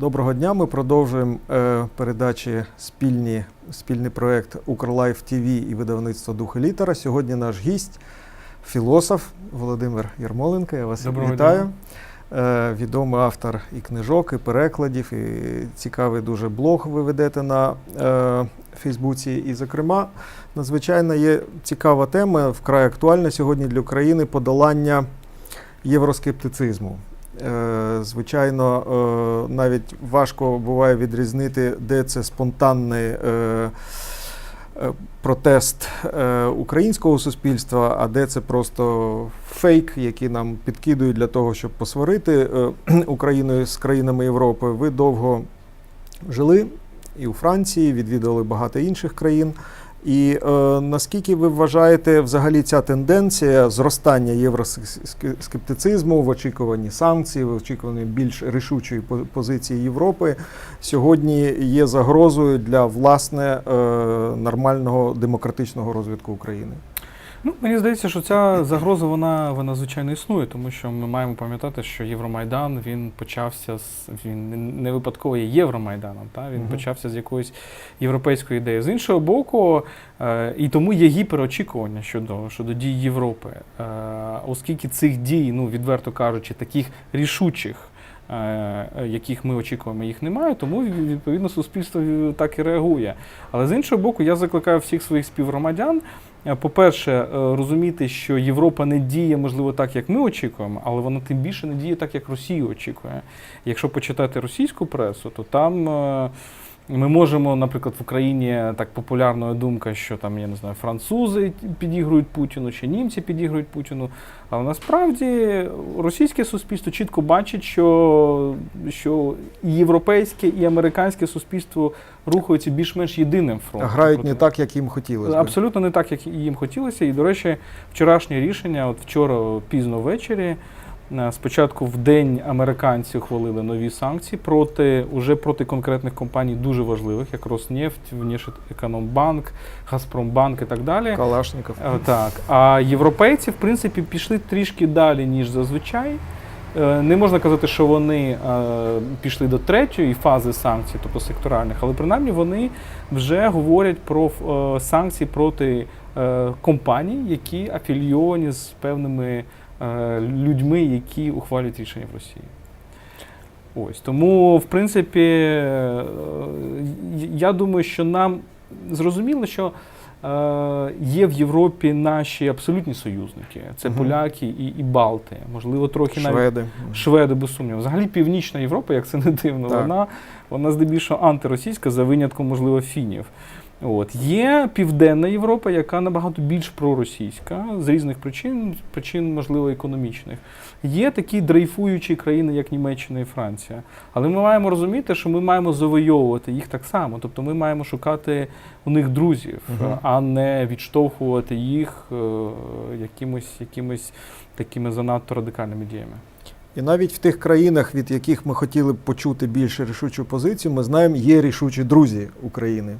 Доброго дня. Ми продовжуємо е, передачі спільні, спільний проєкт Укрлайф ТВ і видавництво Дух і літера. Сьогодні наш гість, філософ Володимир Ярмоленко. Я вас Доброго вітаю. Е, відомий автор і книжок, і перекладів, і цікавий дуже блог ви ведете на е, Фейсбуці. І, зокрема, надзвичайно є цікава тема, вкрай актуальна сьогодні для України подолання євроскептицизму. Е, Звичайно, е, навіть важко буває відрізнити, де це спонтанний е, протест українського суспільства, а де це просто фейк, який нам підкидують для того, щоб посварити Україну з країнами Європи. Ви довго жили і у Франції, відвідали багато інших країн. І е, наскільки ви вважаєте взагалі ця тенденція зростання євроскептицизму в очікуванні санкцій, в очікуванні більш рішучої по- позиції Європи сьогодні є загрозою для власне е, нормального демократичного розвитку України? Ну, мені здається, що ця загроза вона, вона звичайно існує, тому що ми маємо пам'ятати, що Євромайдан він почався з він не- випадково є Євромайданом. Та? Він Мгм. почався з якоїсь європейської ідеї. З іншого боку, е, і тому є гіперочікування щодо, щодо дій Європи, е, оскільки цих дій, ну відверто кажучи, таких рішучих. е, Яких ми очікуємо, їх немає, тому відповідно суспільство так і реагує. Але з іншого боку, я закликаю всіх своїх співгромадян Е, По-перше, е, розуміти, що Європа не діє, можливо, так, як ми очікуємо, але вона тим більше не діє так, як Росія очікує. Якщо почитати російську пресу, то там е, ми можемо, наприклад, в Україні так популярна думка, що там, я не знаю, французи підігрують Путіну чи німці підігрують Путіну. Але насправді російське суспільство чітко бачить, що, що і європейське, і американське суспільство рухаються більш-менш єдиним фронтом. Грають проти не так, як їм хотілося. Абсолютно не так, як їм хотілося. І, до речі, вчорашнє рішення, от вчора пізно ввечері, спочатку в день американці ухвалили нові санкції проти уже проти конкретних компаній, дуже важливих, як Роснефть, Внешекономбанк, Газпромбанк і так далі. Калашников. Е, Так. А європейці, в принципі, пішли трішки далі, ніж зазвичай. Е, Не можна казати, що вони е, пішли до третьої фази санкцій, тобто секторальних, але принаймні вони вже говорять про е, санкції проти е, компаній, які афілійовані з певними е, людьми, які ухвалюють рішення в Росії. Ось тому, в принципі, е, я думаю, що нам зрозуміло, що е, є в Європі наші абсолютні союзники. Це Мгм. поляки і, і Балти, можливо, трохи навіть Шведи. Шведи, без сумніву. Взагалі Північна Європа, як це не дивно, Так. вона, вона здебільшого антиросійська, за винятком, можливо, фінів. От. Є Південна Європа, яка набагато більш проросійська, з різних причин, причин, можливо, економічних. Є такі дрейфуючі країни, як Німеччина і Франція. Але ми маємо розуміти, що ми маємо завойовувати їх так само. Тобто ми маємо шукати у них друзів, Мгм. а не відштовхувати їх е, якимось, якимось такими занадто радикальними діями. І навіть в тих країнах, від яких ми хотіли б почути більш рішучу позицію, ми знаємо, є рішучі друзі України.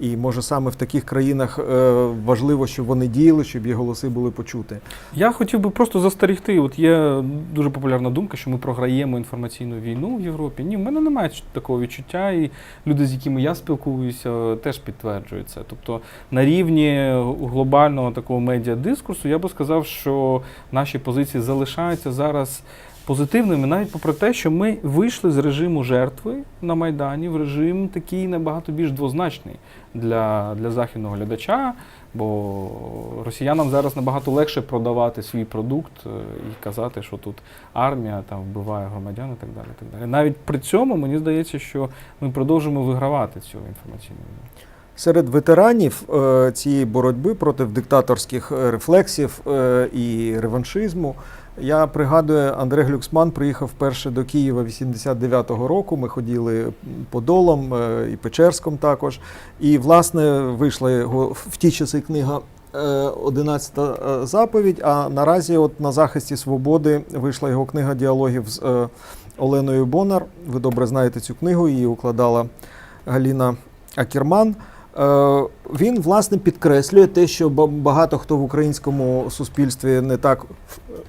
І може саме в таких країнах е, важливо, щоб вони діяли, щоб їх голоси були почути. Я хотів би просто застерігти. От є дуже популярна думка, що ми програємо інформаційну війну в Європі. Ні, в мене немає такого відчуття, і люди, з якими я спілкуюся, теж підтверджують це. Тобто на рівні глобального такого медіадискурсу я би сказав, що наші позиції залишаються зараз. Позитивними, навіть попри те, що ми вийшли з режиму жертви на Майдані в режим такий набагато більш двозначний для, для західного глядача, бо росіянам зараз набагато легше продавати свій продукт е, і казати, що тут армія там вбиває громадян і так далі. І так далі. Навіть при цьому мені здається, що ми продовжуємо вигравати цю інформаційну війну. Серед ветеранів е, цієї боротьби проти диктаторських рефлексів е, і реваншизму. Я пригадую, Андрей Глюксман приїхав вперше до Києва 89-го року. Ми ходили Подолом е, і Печерском також. І, власне, вийшла його в ті часи книга е, «Одинадцята заповідь. А наразі, от на захисті свободи, вийшла його книга діалогів з е, Оленою Бонар. Ви добре знаєте цю книгу, її укладала Галіна Акерман. Е, Він власне підкреслює те, що багато хто в українському суспільстві не так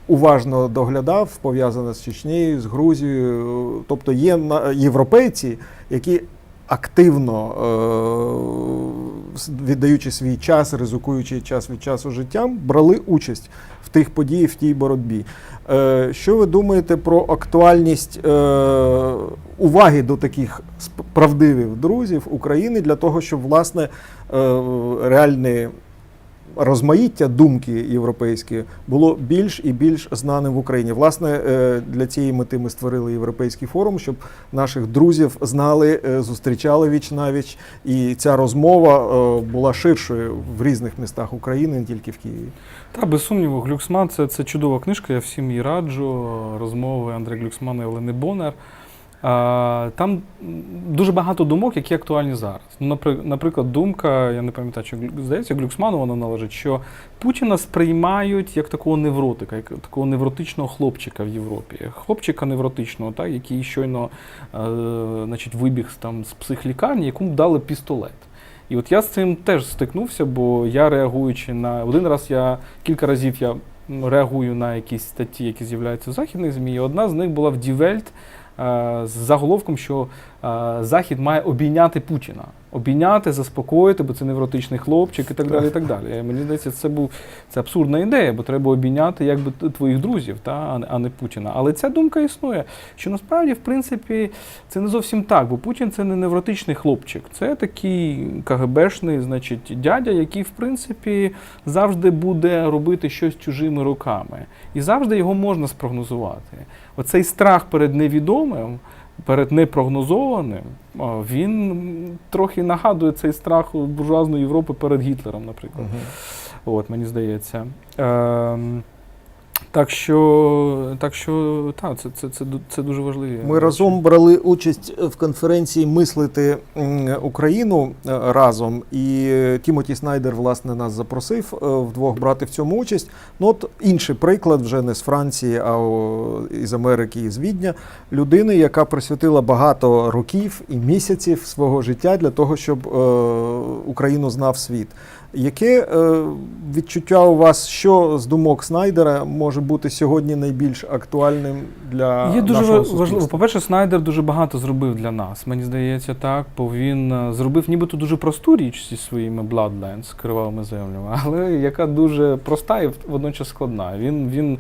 уважно доглядав, пов'язане з Чечнею, з Грузією. Тобто є європейці, які активно е, віддаючи свій час, ризикуючи час від часу життям, брали участь тих подіях, в тій боротьбі. Е, Що ви думаєте про актуальність е, уваги до таких правдивих друзів України для того, щоб власне е, реальне розмаїття думки європейської було більш і більш знаним в Україні? Власне, е, для цієї мети ми створили європейський форум, щоб наших друзів знали, е, зустрічали віч навіч, і ця розмова е, була ширшою в різних містах України, не тільки в Києві. Та без сумніву, Глюксман це, це чудова книжка. Я всім її раджу. Розмови Андрея Глюксмана і Олени Бонер. Там дуже багато думок, які актуальні зараз. Ну, наприклад, думка, я не пам'ятаю, що здається, Глюксману вона належить, що Путіна сприймають як такого невротика, як такого невротичного хлопчика в Європі. Хлопчика невротичного, так, який щойно е, значить, вибіг там, з психлікарні, якому дали пістолет. І от я з цим теж стикнувся, бо я реагуючи на один раз, я кілька разів я реагую на якісь статті, які з'являються в західних ЗМІ. І одна з них була в е, з заголовком, що е, Захід має обійняти Путіна. Обійняти, заспокоїти, бо це невротичний хлопчик і так далі. І так далі. Мені здається, це був це абсурдна ідея, бо треба обійняти якби твоїх друзів, та, а не Путіна. Але ця думка існує, що насправді, в принципі, це не зовсім так, бо Путін це не невротичний хлопчик, це такий КГБшний, значить, дядя, який, в принципі, завжди буде робити щось чужими руками. І завжди його можна спрогнозувати. Оцей страх перед невідомим, перед непрогнозованим, він трохи нагадує цей страх буржуазної Європи перед Гітлером, наприклад. От, мені здається. Ем, так що, так що так, це, це, це, це дуже важливі. Ми разом брали участь в конференції Мислити Україну е, разом. І Тімоті Снайдер власне нас запросив е, вдвох брати в цьому участь. Ну от інший приклад, вже не з Франції, а із Америки, і з Відня, людини, яка присвятила багато років і місяців свого життя для того, щоб е, Україну знав світ. Яке е, відчуття у вас, що з думок Снайдера може бути сьогодні найбільш актуальним для Є дуже нашого важливо. По-перше, Снайдер дуже багато зробив для нас. Мені здається, так, бо він е, зробив нібито дуже просту річ зі своїми Bloodlands, кривавими землями, але яка дуже проста і водночас складна. Він, він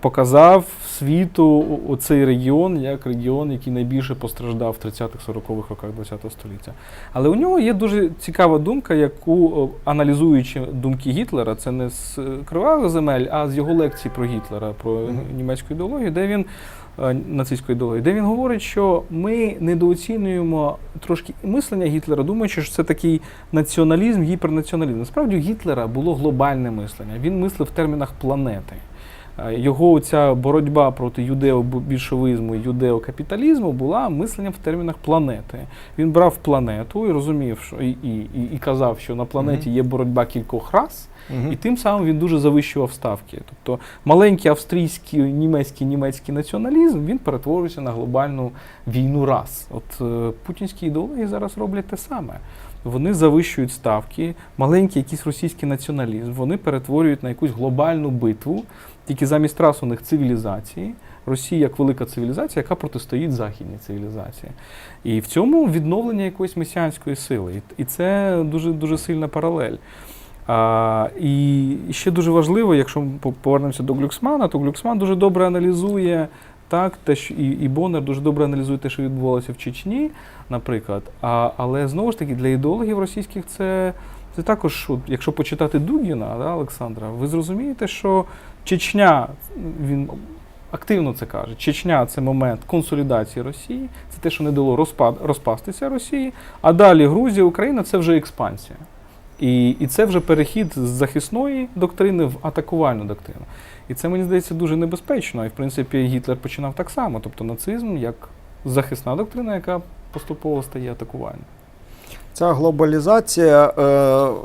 показав світу оцей регіон як регіон, який найбільше постраждав в 30-40-х роках ХХ століття. Але у нього є дуже цікава думка, яку, е, аналізуючи думки Гітлера, це не з е, кривавих земель, а з його лекцій про Гітлера, про Мгм. німецьку ідеологію, де він е, нацистської ідеології, де він говорить, що ми недооцінюємо трошки мислення Гітлера, думаючи, що це такий націоналізм, гіпернаціоналізм. Насправді у Гітлера було глобальне мислення. Він мислив в термінах планети. Е, Його ця боротьба проти юдео-більшовизму і юдео-капіталізму була мисленням в термінах планети. Він брав планету і розумів, що і, і, і, і казав, що на планеті є боротьба кількох рас, і тим самим він дуже завищував ставки. Тобто маленький австрійський, німецький, німецький націоналізм він перетворюється на глобальну війну рас. От е, путінські ідеології зараз роблять те саме. Вони завищують ставки, маленький якийсь російський націоналізм, вони перетворюють на якусь глобальну битву, тільки замість рас у них цивілізації. Росія як велика цивілізація, яка протистоїть західній цивілізації. І в цьому відновлення якоїсь месіанської сили. І це дуже, дуже сильна паралель. А, і ще дуже важливо, якщо ми повернемося до Глюксмана, то Глюксман дуже добре аналізує так, те, що і, і Боннер дуже добре аналізує те, що відбувалося в Чечні, наприклад. А, але знову ж таки для ідеологів російських це, це також, от, якщо почитати Дугіна, да, Олександра, ви зрозумієте, що Чечня, він активно це каже, Чечня це момент консолідації Росії, це те, що не дало розпад, розпастися Росії, а далі Грузія, Україна це вже експансія. І, і це вже перехід з захисної доктрини в атакувальну доктрину. І це мені здається дуже небезпечно. І в принципі Гітлер починав так само. Тобто нацизм як захисна доктрина, яка поступово стає атакувальною. Ця глобалізація е,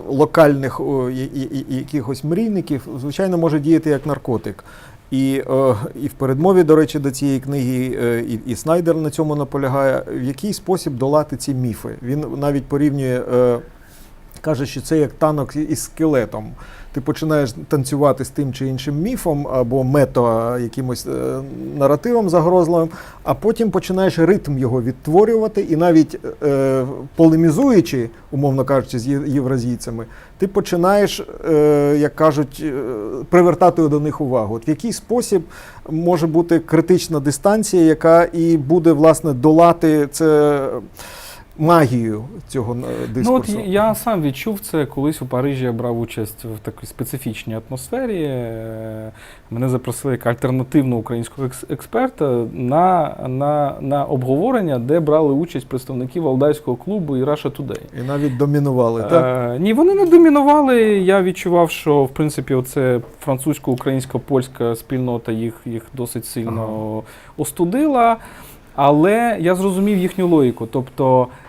локальних і, і, і, якихось мрійників, звичайно, може діяти як наркотик. І, е, і в передмові, до речі, до цієї книги, е, і, і Снайдер на цьому наполягає, в який спосіб долати ці міфи. Він навіть порівнює е, каже, що це як танок із скелетом. Ти починаєш танцювати з тим чи іншим міфом або мето якимось е, наративом загрозливим, а потім починаєш ритм його відтворювати, і навіть е, полемізуючи, умовно кажучи, з євразійцями, ти починаєш, е, як кажуть, е, привертати до них увагу. От в який спосіб може бути критична дистанція, яка і буде власне долати це магію цього е, Ну, от я сам відчув це колись у Парижі. Я брав участь в такій специфічній атмосфері. Е, Мене запросили як альтернативного українського експерта на, на, на обговорення, де брали участь представники Валдайського клубу і Russia Today. І навіть домінували. так? Е, ні, вони не домінували. Я відчував, що в принципі оце французько-українсько-польська спільнота їх, їх досить сильно остудила. Але я зрозумів їхню логіку. Тобто, е,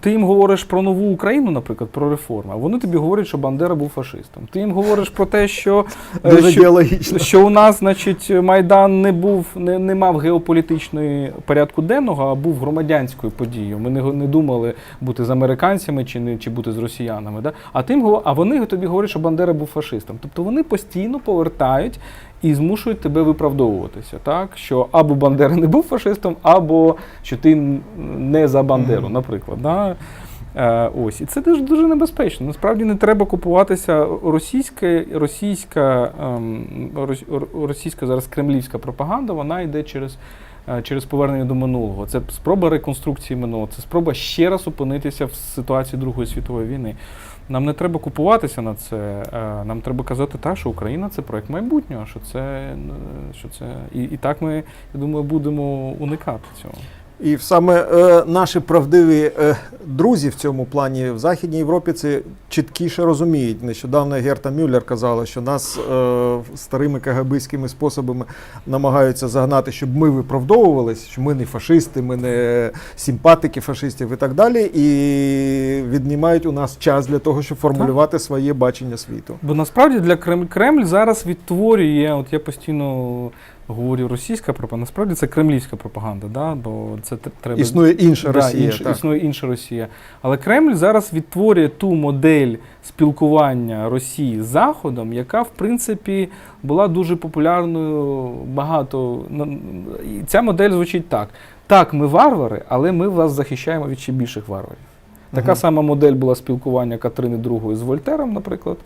ти їм говориш про нову Україну, наприклад, про реформи. а Вони тобі говорять, що Бандера був фашистом. Ти їм говориш про те, що, е, що, що у нас, значить, Майдан не був, не, не мав геополітичної порядку денного, а був громадянською подією. Ми не, не думали бути з американцями чи не чи бути з росіянами. Да? А тим а вони тобі говорять, що Бандера був фашистом. Тобто вони постійно повертають і змушують тебе виправдовуватися, так що або Бандера не був фашистом, або що ти не за Бандеру, наприклад. Да? Е, ось і це дуже дуже небезпечно. Насправді не треба купуватися російська, російська, ем, російська зараз кремлівська пропаганда. Вона йде через, е, через повернення до минулого. Це спроба реконструкції минулого. Це спроба ще раз опинитися в ситуації Другої світової війни. Нам не треба купуватися на це. е, Нам треба казати так, що Україна це проект майбутнього, що це, е, що це і, і так ми, я думаю, будемо уникати цього. І саме е, наші правдиві е, друзі в цьому плані в Західній Європі це чіткіше розуміють. Нещодавно Герта Мюллер казала, що нас е, старими кагабистськими способами намагаються загнати, щоб ми виправдовувались, що ми не фашисти, ми не симпатики фашистів і так далі. І віднімають у нас час для того, щоб формулювати своє бачення світу. Бо насправді для Кремль Кремль зараз відтворює, от я постійно говорю російська пропаганда, насправді це кремлівська пропаганда, да? бо це треба Існує інша Да, Росія. інша- так. існує інша Росія. Але Кремль зараз відтворює ту модель спілкування Росії з Заходом, яка, в принципі, була дуже популярною багато. І ця модель звучить так: так, ми варвари, але ми вас захищаємо від ще більших варварів. Така сама модель була спілкування Катерини II з Вольтером, наприклад.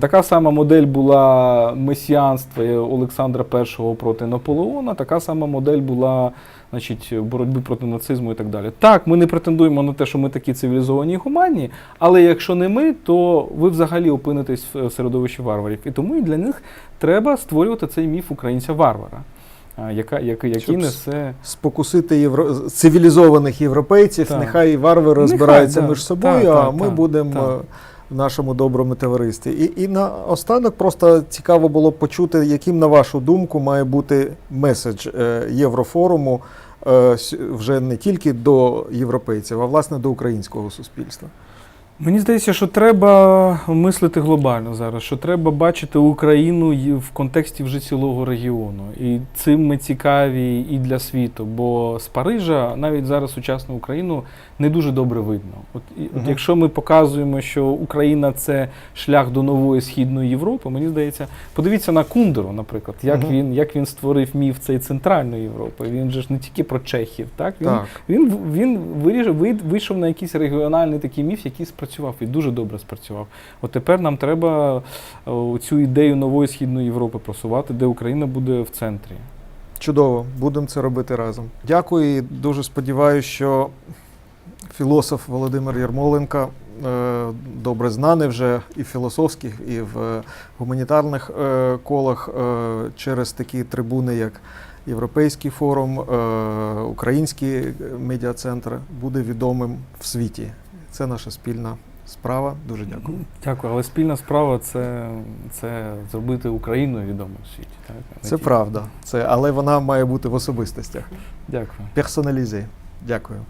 Така сама модель була месіанства Олександра І проти Наполеона. Така сама модель була значить, боротьби проти нацизму і так далі. Так, ми не претендуємо на те, що ми такі цивілізовані і гуманні, але якщо не ми, то ви взагалі опинитесь в середовищі варварів. І тому і для них треба створювати цей міф українця-варвара, яка, який, який Щоб несе. спокусити євро... цивілізованих європейців, Так. нехай варвари розбираються між собою, Так, а так, ми так, будемо так. в нашому доброму товаристві. І, і наостанок просто цікаво було почути, яким, на вашу думку, має бути меседж е, Єврофоруму е, вже не тільки до європейців, а власне до українського суспільства. Мені здається, що треба мислити глобально зараз, що треба бачити Україну в контексті вже цілого регіону. І цим ми цікаві і для світу. Бо з Парижа навіть зараз сучасну Україну не дуже добре видно. От, от якщо ми показуємо, що Україна це шлях до нової східної Європи, мені здається, подивіться на Кундеру, наприклад, як Мгм. він як він створив міф цієї центральної Європи. Він же ж не тільки про Чехів, так він Так. він, він вирішив, вийшов на якийсь регіональний такий міф, який спрацював і дуже добре спрацював. От тепер нам треба цю ідею нової східної Європи просувати, де Україна буде в центрі. Чудово, будемо це робити разом. Дякую і дуже сподіваюся, що філософ Володимир Ярмоленко, е, добре знаний вже і в філософських, і в е, гуманітарних е, колах е, через такі трибуни, як Європейський форум, е, Український медіа-центр, буде відомим в світі. Це наша спільна справа. Дуже дякую. Дякую, але спільна справа це, це зробити Україну відомою в світі. Так? Це правда. Це, але вона має бути в особистостях. Дякую. Персоналізи. Дякую.